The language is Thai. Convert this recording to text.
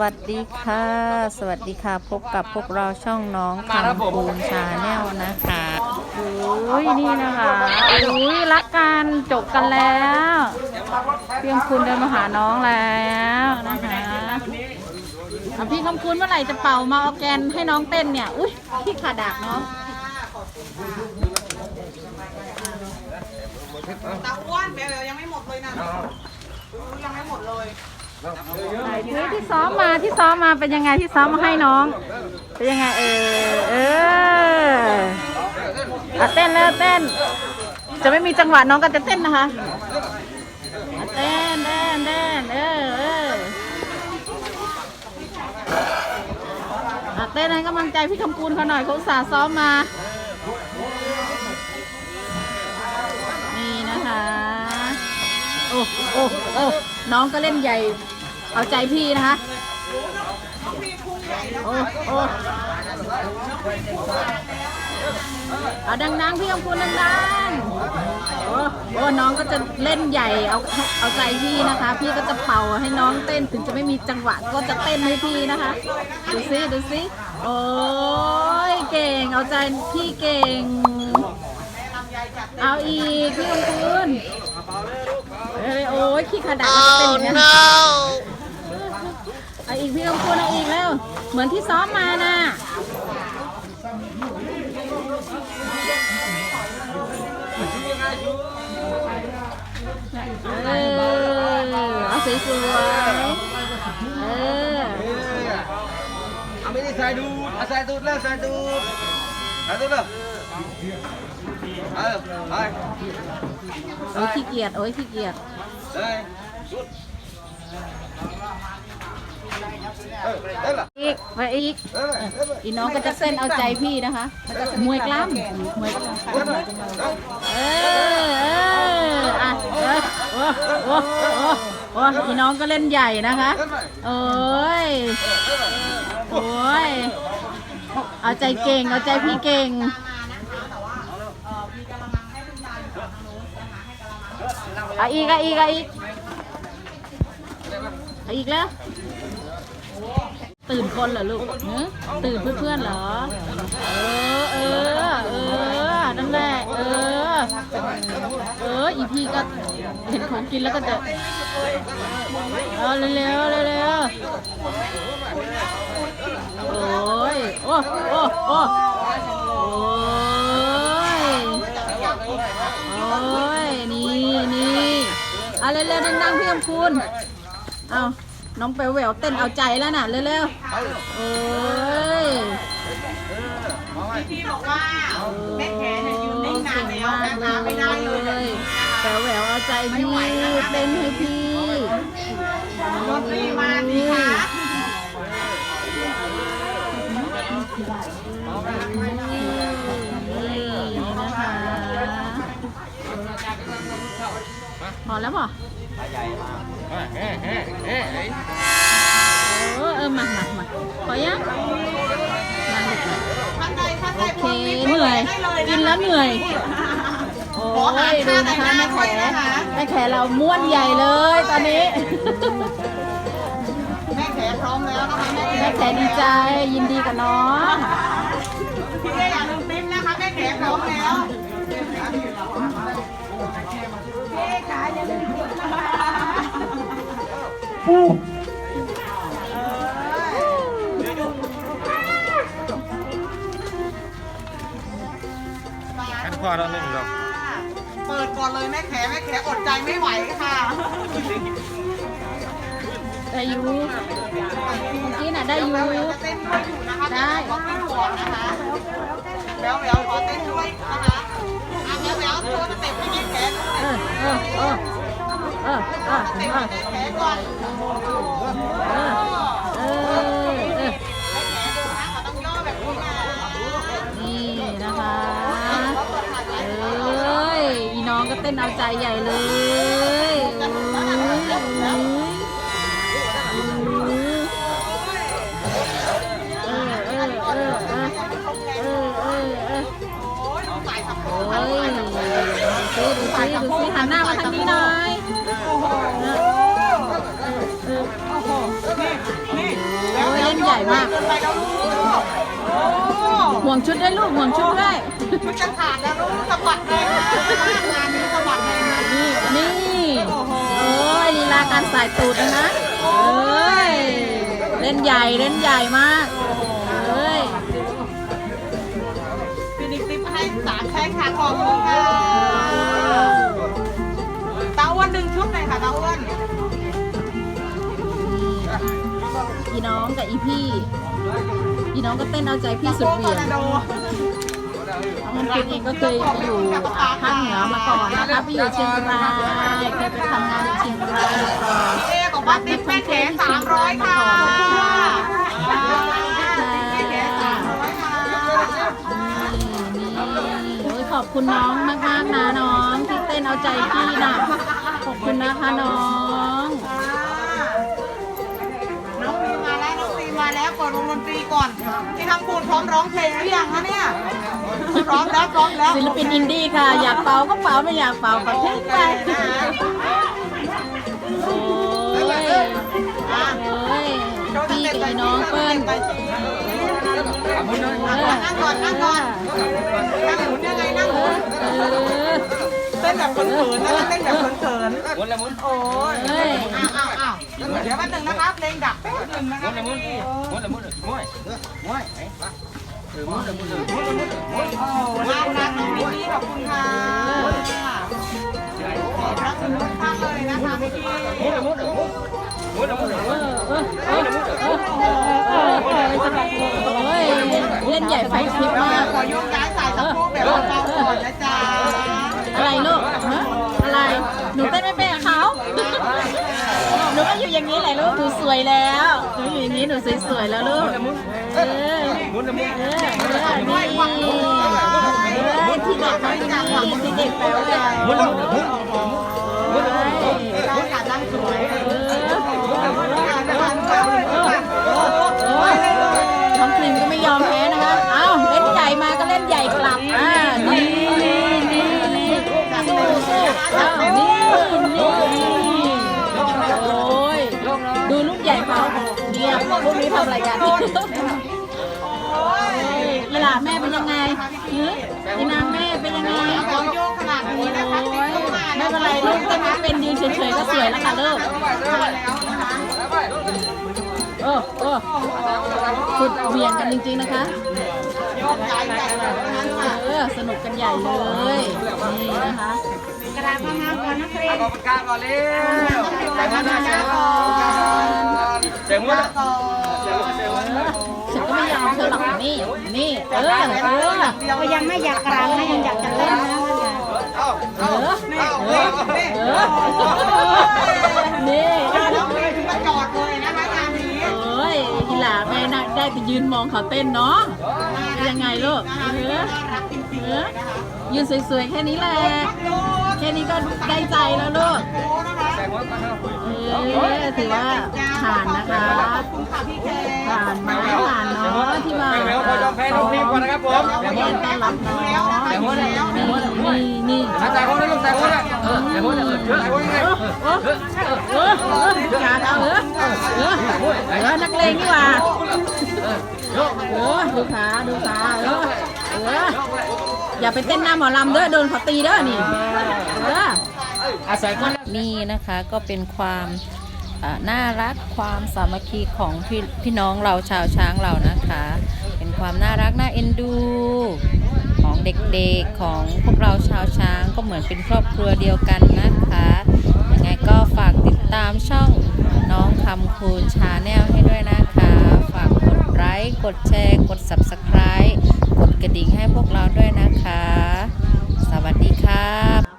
วัสดีค่ะ สวัสดีค่ะ พบกับพวกเราช่องน้องคำคูณชาแนลนะคะอุ้ยนี่นะคะอุ้ยรักกันจบกันแล้วเพียงคุณเดินมาหาน้องแล้วนะคะอะพี่คำคุณเมื่อไหร่จะเป่ามาออร์แกนให้น้องเต้นเนี่ย อุ้ยพี่ขาดากน้องตาอ้วนแมวยังไม่หมดเลยนะยังไม่หมดเลย ไหนที่ที่ซ้อมมาที่ซ้อมมาเป็นยังไงที่ซ้อมมาให้น้อง เป็นยังไงเออเอออะเต้นแล้วเต้น จะไม่มีจังหวะน้องก็จะเต้นนะคะอะเต้นเต้นเต้นเออเอออะเต้นให้กำลังใจพี่คำปูนเขาหน่อยเขาอุตส่าห์ซ้อมมา นี่นะคะ โอ้โอ้โอ้น้องก็เล่นใหญ่ เอาใจพี่นะคะโอ้โอ้เอาดังๆ พี่คำพูนดังๆ โอ้โอ้น้องก็จะเล่นใหญ่เอาเอาใจพี่นะคะ พี่ก็จะเป่าให้น้องเต้นถึงจะไม่มีจังหวะก็จะเต้นให้พี่นะคะ ดูซิดูซิโอ้ยเก่ง เอาใจพี่เก่ง เอาอีกพี่คำพูนเอ้ยโอ้ยขี้ขนาดมันจะเป็นอย่างนี้ เอาอีกพี่คำพูนเอาอีกแล้ว เหมือนที่ซ้อมมาน่ะเออเอาสวยๆเออ เอาไม่ได้ใส่ดูดเอาใส่ดูดแล้วใส่ดูดใส่ดูดแล้วเออไปโอ้ยขี้เกียจโอ้ยขี้เกียจเลยสุด อีกไปอีกอีน้องก็จะเส้นเอาใจพี่นะคะมวยกล้ามมวยกล้ามเออเอออะเออโอ้โอ้โอ้อีน้องก็เล่นใหญ่นะคะโอ้ยโอ้ยเอาใจเก่งเอาใจพี่เก่งอาอีกอาอีกอาอีกอีกแล้ว ตื่นคนเหรอลูกเนอตื่นเพื่อนๆเหรอ เออ เออ เออ นั่นแหละ เออ เออ อีพีก็เห็นของกินแล้วก็จะเอาเร็วๆเร็วโอ้ย โอ้โอ้โอ้โอ้ย โอ้ย นี่นี่เอาเร็วๆดังๆพี่คำคูณเอา น้องไปแหววเต้นเอาใจแล้วน่ะเร็วๆโอ้ยพี่บอกว่าแม่แขเนี่ยยืนนิ่งนานแล้วแม่มาไม่ได้เลยแหววแหววเอาใจพี่เต้นให้พี่รถรีมาสิคะนี่นะคะพอแล้วป่ะเฮ้เฮ้เฮ้ เฮ้เฮ้เออเออมามามาพอยังมาลูกมาโอเคเหนื่อยกินแล้วเหนื่อยโอ้ยดูนะคะแม่แขแม่แขเราม้วนใหญ่เลยตอนนี้แม่แขพร้อมแล้วนะคะแม่แขดีใจยินดีกับน้องพี่อย่าลืมติ๊มนะคะแม่แขพร้อมแล้วพี่ขาอย่าลืมติ๊มนะคะ ขันคอเราหนึ่งหรอกเปิดก่อนเลยแม่แขแม่แขอดใจไม่ไหวค่ะได้อยูเมื่อกี้น่ะได้อยูแววจะเต้นด้วยอยู่นะคะได้ขอเต้นก่อนนะคะแววแววขอเต้นด้วยนะคะอะแววแววโชว์สเต็ปให้แม่แขดูหน่อยเออเออเออเออเออสเต็ปเอให้อแม่แขก่อนเออเออเออแม่แขดูนะขอต้องย่อแบบนี้นะนี่นะคะเอ้ยอีน้องก็เต้นเอาใจใหญ่เลยเออเออเออเออเออเออเออโอ้ยต้องใส่สับโพโอ้ยดูสิดูสิดูสิหันหน้ามาทางนี้หน่อย มากเกินไปแล้วลูกโอ้ห่วงชุดด้วยลูกห่วงชุดด้วยชุดจะขาดแล้วลูกสะบัดเลยนะงานนี้สะบัดเลยนะนี่นี่โอ้โหโอ้ยลีลาการสายตูดนะเอ้ยเล่นใหญ่เล่นใหญ่มากเอ้ยฟินิกซิปให้สามแช่ค่ะขอบคุณค่ะตาอ้วนดึงชุดหน่อยค่ะตาอ้วน อีน้องกับอีพี่ อีน้องก็เต้นเอาใจพี่สุดเหวี่ยงโดมันเป็นเองก็เคยอยู่ภาคเหนือมาก่อนนะคะไปอยู่เชียงรายเคยไปทำงานที่เชียงรายมาก่อนเอบอกว่าติ๊กแม่แขสามร้อยค่ะแม่แขสามร้อนี่นี่ขอบคุณน้องมากๆนะน้องที่เต้นเอาใจพี่นะขอบคุณนะคะน้อง ดวงดนตรีก่อนที่ทำปูนพร้อมร้องเพลงหรือยังคะเนี่ยพร้อมแล้วพร้อมแล้วศิลปินอินดี้ค่ะ อยากเป่าก็เป่าไม่อยากเป่าก็ทิ้งไปโอ้ยโอ้ยพี่กับอีน้องเปิ้ลนั่งก่อนนั่งก่อนนั่งหมุนยังไงนั่งหมุนเออเต้นแบบเขินๆนะเต้นแบบเขินหมุนละหมุนๆโอ้ยเอ้ยอ้าวอ้าวอ้าว เดี๋ยวแป๊บนึงนะครับเพลงดับแป๊บนึงนะคมุรับนละหมุนหมุนละหมุนม้วยม้วยเออหมุนละมุนหมุนละมุนหมุนโอ้น่ารักน้องมิกกี้ขอบคุณค่ะขอบรักคุณทุกท่นเลยนะคะมิกกี้หมุนละมุนหมุนละมุนเออเออเออเออเออเออเออโอ้ยเล่นใหญ่ไฟคลิปมากขอโยกย้ายสายสะโพกแบบเบาๆก่อนนะจ๊ะ อย่างนี้แหละลูกหนูสวยแล้วหนูอยู่อย่างนี้หนูสวยๆแล้วลูกเออเออเออนี่เออที่เด็กเขาที่นี่ที่เด็กแปลว่า ลูกนี้ทำอะไรกันอีหลาแม่เป็นยังไงหืออีนางแม่เป็นยังไงขอโยกขนาดนี้นะคะโอ้ยไม่เป็นไรลูกเต้นไม่เป็นยืนเฉยๆก็สวยแล้วค่ะลูกมาแล้วนะคะเออเออขุดเหวี่ยงกันจริงๆนะคะโยกย้ายใหญ่เลยนะคะค่ะเออสนุกกันใหญ่เลยนี่นะคะกระดาษมางามก่อนนะครีมขอบคุณก่อนเร็วแต่งหน้าช้าก่อนเสียงม้วนก่อนเออ ฉันก็ไม่ยอมเธอหรอกนี่ นี่ เออ เออก็ยังไม่อยากกลางนะยังอยากจะเล่นนะเออ เอ้าอเออ นี่แล้วครีมมาจอดเลยนะคะงานนี้โอ้ยทีหลาแม่น่ะได้ไปยืนมองเขาเต้นเนาะยังไงลูกเออเออยืนสวยๆแค่นี้แหละ แค่นี้ก็ได้ใจแล้วลูก ถือว่าผ่านนะคะผ่านไหมผ่านเนาะที่มาไม่แมวพอยอมแพ้น้องพีก่อนนะครับผมเรียนต้อนรับเน้องนี่นี่นี่ใส่หัวนะลูกใส่หัวนเออใส่หัวนเออใส่หัวยังไงเออเออเออเออการเอาเออเออเออนักเลงนี่ว่าเออดูขาดูขาเออเอออย่าไปเต้นหน้าหมอลำเด้อโดนเขาตีเด้อนี่เออ อาศัยคนนี่นะคะก็เป็นความน่ารักความสามัคคีของพี่พี่น้องเราชาวช้างเรานะคะ เป็นความน่ารักน่าเอ็นดู ของเด็กๆของพวกเราชาวช้างก็เหมือนเป็นครอบครัวเดียวกันนะคะยังไงก็ฝากติดตามช่องน้องคำคูณชาแนลให้ด้วยนะคะ ฝากกดไลค์กดแชร์ กด subscribe กดกระดิ่งให้พวกเราด้วยนะคะ สวัสดีครับ